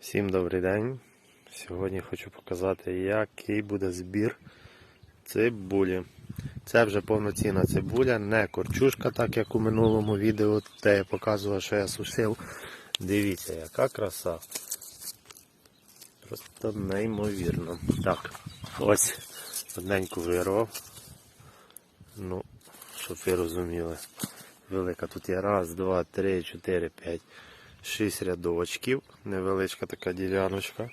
Всім добрий день. Сьогодні хочу показати, який буде збір цибулі. Це вже повноцінна цибуля, не корчушка, так як у минулому відео, де я показував, що я сушив. Дивіться, яка краса. Просто неймовірно. Так, ось одненьку вирвав. Ну, щоб ви розуміли. Велика тут є раз, два, три, чотири, п'ять. Шість рядочків, невеличка така діляночка.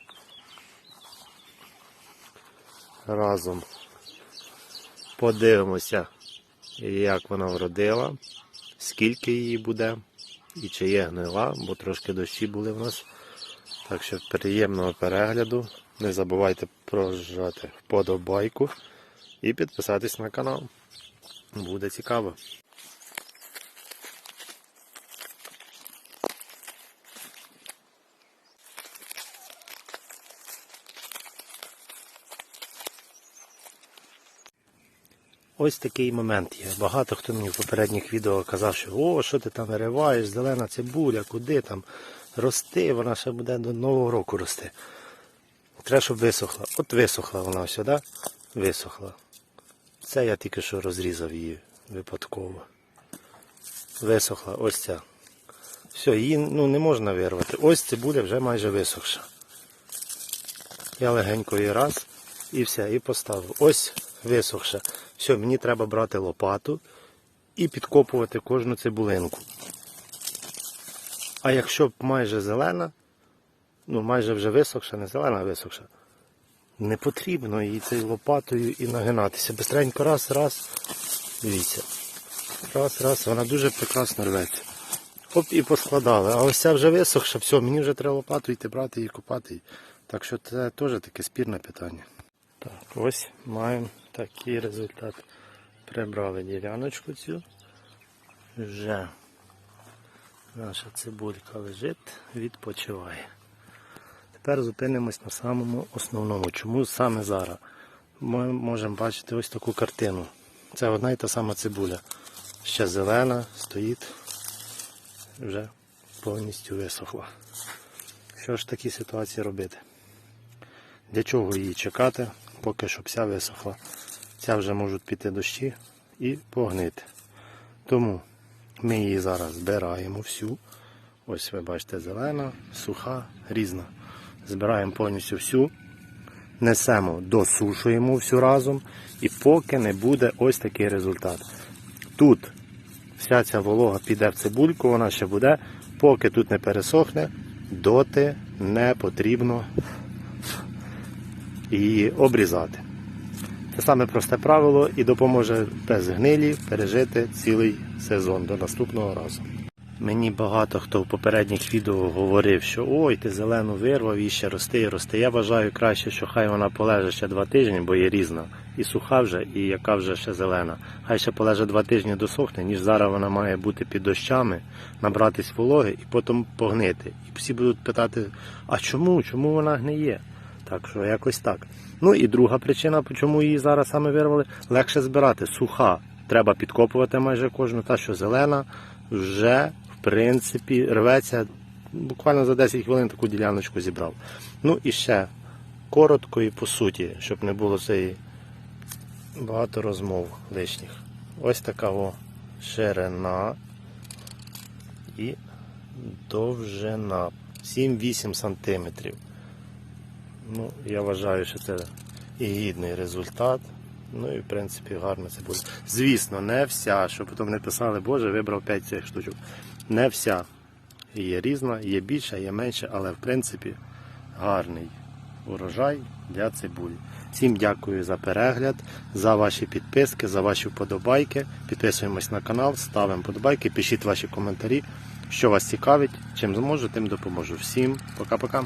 Разом подивимося, як вона вродила, скільки її буде і чи є гнила, бо трошки дощі були в нас. Так що приємного перегляду. Не забувайте прожати вподобайку і підписатись на канал. Буде цікаво. Ось такий момент є. Багато хто мені в попередніх відео казав, що о, що ти там вириваєш, зелена цибуля, куди там рости, вона ще буде до Нового року рости. Треба, щоб висохла. От висохла вона сюди, висохла. Це я тільки що розрізав її випадково. Висохла, ось ця. Все, її ну, не можна вирвати. Ось цибуля вже майже висохша. Я легенько її раз і все, і поставив. Ось висохша. Все, мені треба брати лопату і підкопувати кожну цибулинку. А якщо майже зелена, ну майже вже висохша, не зелена, а висохша, не потрібно її цією лопатою і нагинатися. Бистренько раз, раз, дивіться. Раз, раз, вона дуже прекрасно рветься. Оп, і поскладали. А ось ця вже висохша, все, мені вже треба лопату йти брати і копати. Так що це теж таке спірне питання. Так, ось маємо такий результат. Прибрали діляночку цю. Вже наша цибулька лежить, відпочиває. Тепер зупинимось на самому основному. Чому саме зараз? Ми можемо бачити ось таку картину. Це одна і та сама цибуля. Ще зелена, стоїть, вже повністю висохла. Що ж в такій ситуації робити? Для чого її чекати, поки щоб вся висохла. Ця вже можуть піти дощі і погнити. Тому ми її зараз збираємо всю. Ось ви бачите, зелена, суха, різна. Збираємо повністю всю, несемо, досушуємо всю разом, і поки не буде ось такий результат. Тут вся ця волога піде в цибульку, вона ще буде, поки тут не пересохне, доти не потрібно її обрізати. Це саме просте правило і допоможе без гнилі пережити цілий сезон до наступного разу. Мені багато хто в попередніх відео говорив, що ой, ти зелену вирвав і ще рости і рости. Я вважаю краще, що хай вона полеже ще два тижні, бо є різна. І суха вже, і яка вже ще зелена. Хай ще полеже два тижні досохне, ніж зараз вона має бути під дощами, набратись вологи і потім погнити. І всі будуть питати, а чому? Чому вона гниє? Так що якось так. Ну і друга причина, чому її зараз саме вирвали, легше збирати. Суха. Треба підкопувати майже кожну, та що зелена вже в принципі рветься. Буквально за 10 хвилин таку діляночку зібрав. Ну і ще коротко і по суті, щоб не було цієї багато розмов лишніх. Ось така о ширина і довжина 7-8 сантиметрів. Ну, я вважаю, що це і гідний результат. Ну і в принципі гарно це буде. Звісно, не вся, щоб потім не писали, Боже, вибрав 5 цих штучок. Не вся. Є різна, є більша, є менша, але в принципі гарний урожай для цибулі. Всім дякую за перегляд, за ваші підписки, за ваші вподобайки. Підписуємось на канал, ставимо вподобайки, пишіть ваші коментарі, що вас цікавить. Чим зможу, тим допоможу. Всім пока-пока.